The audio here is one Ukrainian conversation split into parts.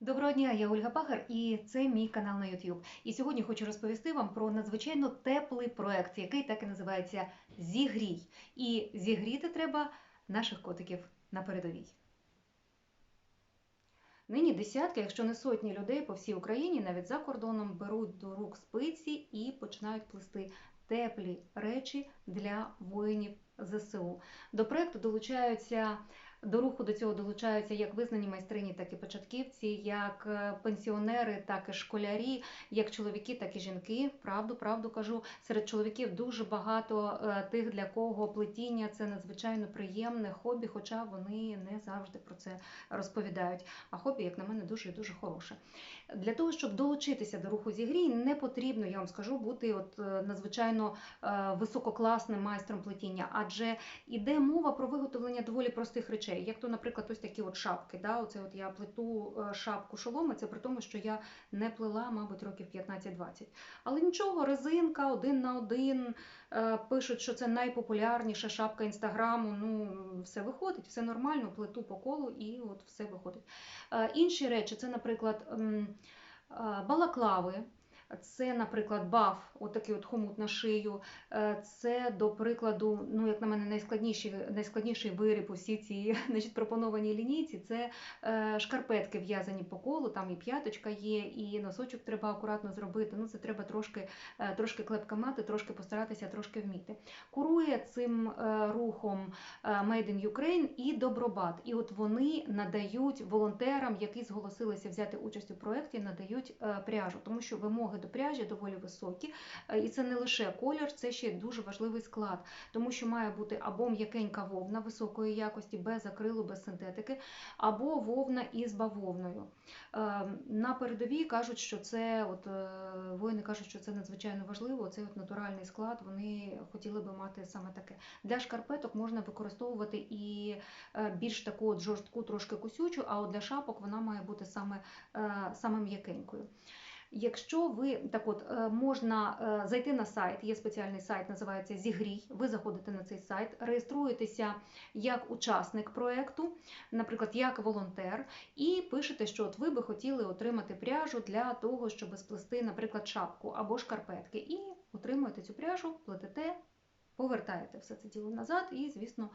Доброго дня, я Ольга Пахар, і це мій канал на YouTube. І сьогодні хочу розповісти вам про надзвичайно теплий проект, який так і називається Зігрій. І зігріти треба наших котиків на передовій. Нині десятки, якщо не сотні людей по всій Україні, навіть за кордоном, беруть до рук спиці і починають плести теплі речі для воїнів ЗСУ. До проекту долучаються. До руху до цього долучаються як визнані майстрині, так і початківці, як е, пенсіонери, так і школярі, як чоловіки, так і жінки. Правду, правду кажу. Серед чоловіків дуже багато е, тих, для кого плетіння це надзвичайно приємне хобі, хоча вони не завжди про це розповідають. А хобі, як на мене, дуже і дуже хороше. Для того, щоб долучитися до руху зігрій, не потрібно, я вам скажу, бути от е, надзвичайно висококласним майстром плетіння, адже іде мова про виготовлення доволі простих речей, як то, наприклад, ось такі от шапки. Да? Оце от я плету е, шапку шоломи, це при тому, що я не плела, мабуть, років 15-20. Але нічого, резинка один на один. е, Пишуть, що це найпопулярніша шапка інстаграму. Ну, все виходить, все нормально, плету по колу і от все виходить. Е, Інші речі, це, наприклад, балаклави. Це, наприклад, баф, отакий от хомут на шию. Е, Це, до прикладу, ну, як на мене, найскладніший, найскладніший виріб усі ці значить, пропоновані лінійці. Це е, шкарпетки в'язані по колу, там і п'яточка є, і носочок треба акуратно зробити. Ну, це треба трошки, е, трошки клепка мати, трошки постаратися, трошки вміти. Курує цим рухом Made in Ukraine і Добробат. І от вони надають волонтерам, які зголосилися взяти участь у проєкті, надають пряжу, тому що вимоги до пряжі доволі високі. Е, І це не лише колір, це ще дуже важливий склад, тому що має бути або м'якенька вовна високої якості, без акрилу, без синтетики, або вовна із бавовною. Е, На передовій кажуть, що це от е, воїни кажуть, що це надзвичайно важливо. Цей от натуральний склад вони хотіли би мати саме таке. Для шкарпеток можна використовувати і більш таку от жорстку, трошки кусючу, а от для шапок вона має бути саме, саме м'якенькою. Якщо ви так от е, можна е, зайти на сайт, є спеціальний сайт, називається Зігрій. Ви заходите на цей сайт, реєструєтеся як учасник проєкту, наприклад, як волонтер, і пишете, що от ви би хотіли отримати пряжу для того, щоб сплести, наприклад, шапку або шкарпетки, і отримуєте цю пряжу, плетете, повертаєте все це діло назад, і, звісно,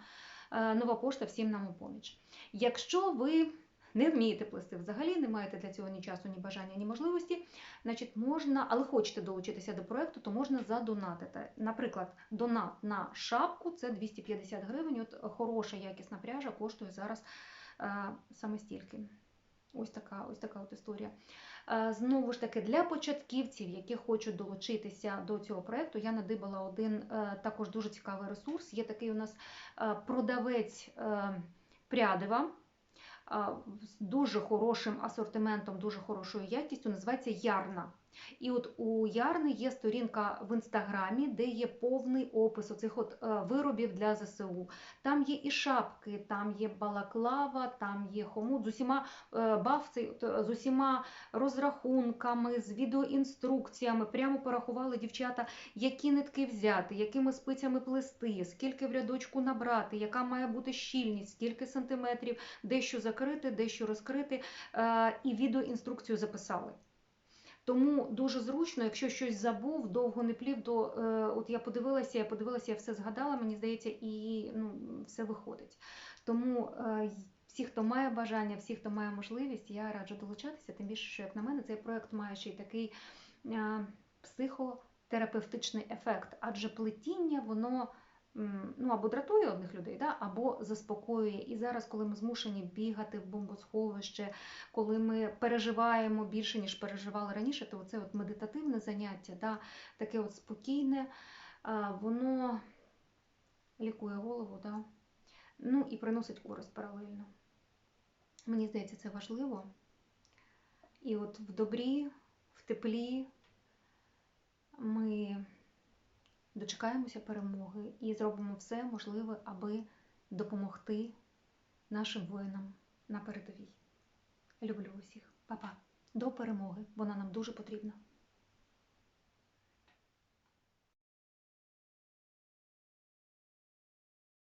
е, нова пошта всім нам у поміч. Якщо ви не вмієте плести взагалі, не маєте для цього ні часу, ні бажання, ні можливості, значить можна, але хочете долучитися до проєкту, то можна задонатити. Наприклад, донат на шапку це 250 гривень. От хороша якісна пряжа коштує зараз е, саме стільки. Ось така, ось така от історія. Е, Знову ж таки, для початківців, які хочуть долучитися до цього проєкту, я надибала один е, також дуже цікавий ресурс. Є такий у нас продавець Прядива з дуже хорошим асортиментом, дуже хорошою якістю, називається Ярна. І от у Ярни є сторінка в інстаграмі, де є повний опис оцих от е, виробів для ЗСУ. Там є і шапки, там є балаклава, там є хомут з усіма е, бафці, з усіма розрахунками, з відеоінструкціями. Прямо порахували дівчата, які нитки взяти, якими спицями плести, скільки в рядочку набрати, яка має бути щільність, скільки сантиметрів, дещо закрити, дещо розкрити, е, і відеоінструкцію записали. Тому дуже зручно, якщо щось забув, довго не плів, то е, от я подивилася, я подивилася, я все згадала, мені здається, і ну, все виходить. Тому е, всі, хто має бажання, всі, хто має можливість, я раджу долучатися. Тим більше, що як на мене, цей проект має ще й такий е, психотерапевтичний ефект, адже плетіння, воно. Ну, або дратує одних людей, да, або заспокоює. І зараз, коли ми змушені бігати в бомбосховище, коли ми переживаємо більше, ніж переживали раніше, то це медитативне заняття, да, таке от спокійне, воно лікує голову, да, ну і приносить користь паралельно. Мені здається, це важливо. І от в добрі, в теплі ми дочекаємося перемоги і зробимо все можливе, аби допомогти нашим воїнам на передовій. Люблю усіх. Па-па. До перемоги. Вона нам дуже потрібна.